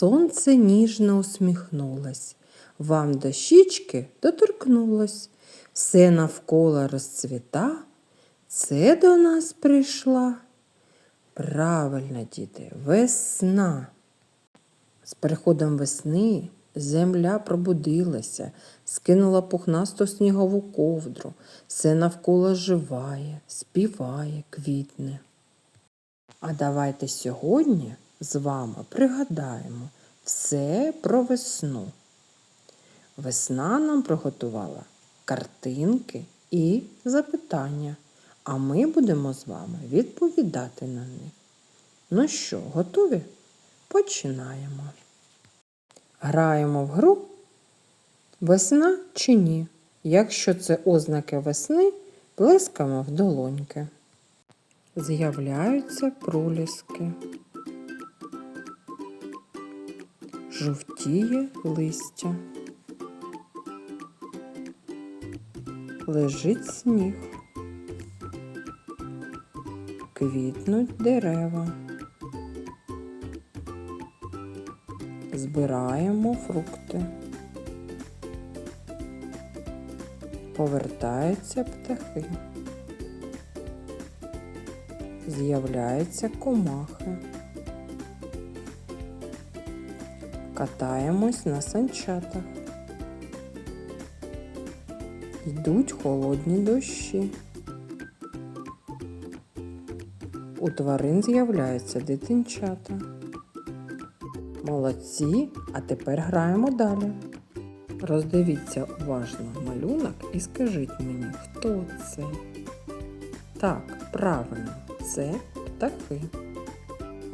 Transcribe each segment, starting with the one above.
Сонце ніжно усміхнулось, вам до щічки доторкнулось, все навколо розцвіта, це до нас прийшла. Правильно, діти, весна. З приходом весни земля пробудилася, скинула пухнасту снігову ковдру, все навколо живає, співає, квітне. А давайте сьогодні з вами пригадаємо все про весну. Весна нам приготувала картинки і запитання, а ми будемо з вами відповідати на них. Ну що, готові? Починаємо. Граємо в гру весна чи ні. Якщо це ознаки весни, плескаємо в долоньки. З'являються проліски. Жовтіє листя. Лежить сніг. Квітнуть дерева. Збираємо фрукти. Повертаються птахи. З'являються комахи. Катаємось на санчатах. Йдуть холодні дощі. У тварин з'являються дитинчата. Молодці, а тепер граємо далі. Роздивіться уважно малюнок і скажіть мені, хто це? Так, правильно, це птахи.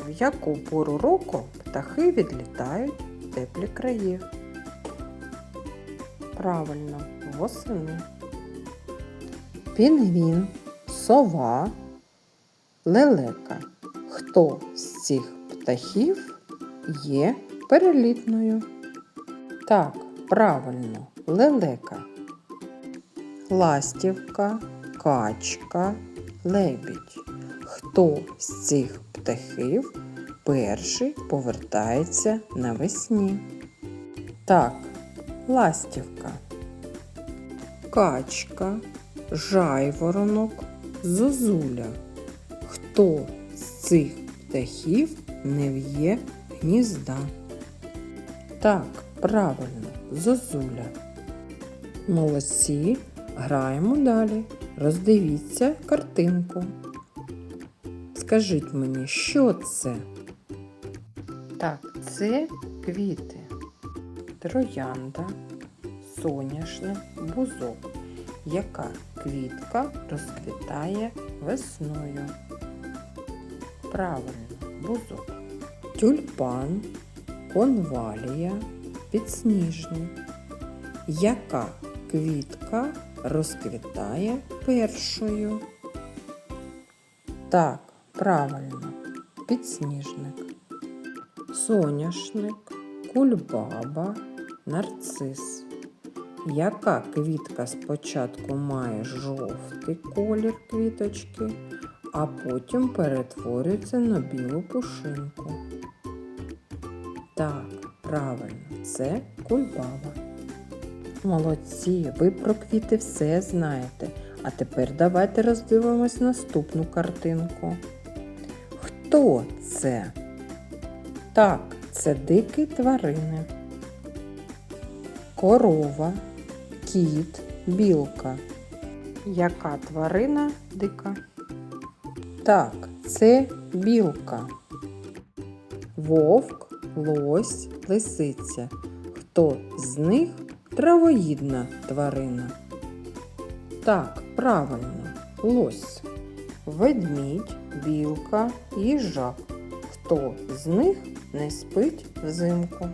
В яку пору року птахи відлітають теплі краї? Правильно, восени. Пінгвін, сова, лелека. Хто з цих птахів є перелітною? Так, правильно, лелека. Ластівка, качка, лебідь. Хто з цих птахів перший повертається навесні? Так, ластівка. Качка, жайворонок, зозуля. Хто з цих птахів не в'є гнізда? Так, правильно, зозуля. Молодці, граємо далі. Роздивіться картинку. Скажіть мені, що це? Так, це квіти. Троянда, соняшник, бузок. Яка квітка розквітає весною? Правильно, бузок. Тюльпан, конвалія, підсніжник. Яка квітка розквітає першою? Так, правильно, підсніжник. Соняшник, кульбаба, нарцис. Яка квітка спочатку має жовтий колір квіточки, а потім перетворюється на білу пушинку? Так, правильно, це кульбаба. Молодці, ви про квіти все знаєте. А тепер давайте роздивимось наступну картинку. Хто це? Так, це дикі тварини. Корова, кіт, білка. Яка тварина дика? Так, це білка. Вовк, лось, лисиця. Хто з них травоїдна тварина? Так, правильно, лось. Ведмідь, білка, їжак. Хто з них не спить взимку?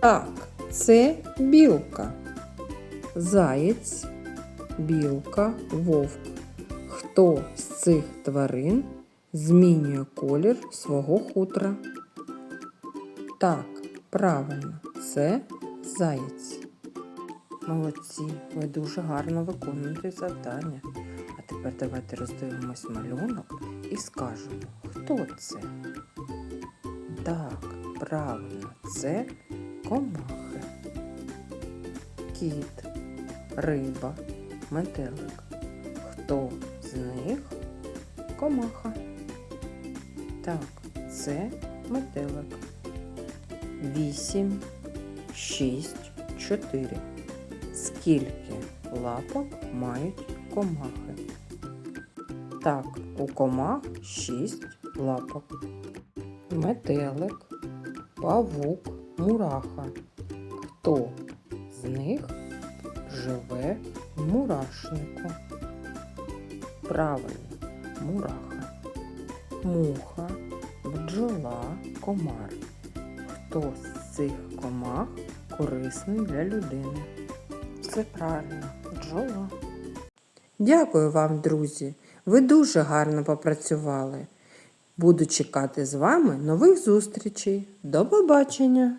Так, це білка. Заєць, білка, вовк. Хто з цих тварин змінює колір свого хутра? Так, правильно, це заєць. Молодці, ви дуже гарно виконуєте завдання. А тепер давайте роздивимось малюнок і скажемо, хто це. Так, правильно, це комахи. Кіт, риба, метелик. Хто з них комаха? Так, це метелик. Вісім, шість, чотири. Скільки лапок мають комахи? Так, у комах шість лапок. Метелик, павук, мураха. Хто з них живе в мурашнику? Правильно, мураха. Муха, бджола, комар. Хто з цих комах корисний для людини? Все правильно, бджола. Дякую вам, друзі. Ви дуже гарно попрацювали. Буду чекати з вами нових зустрічей. До побачення!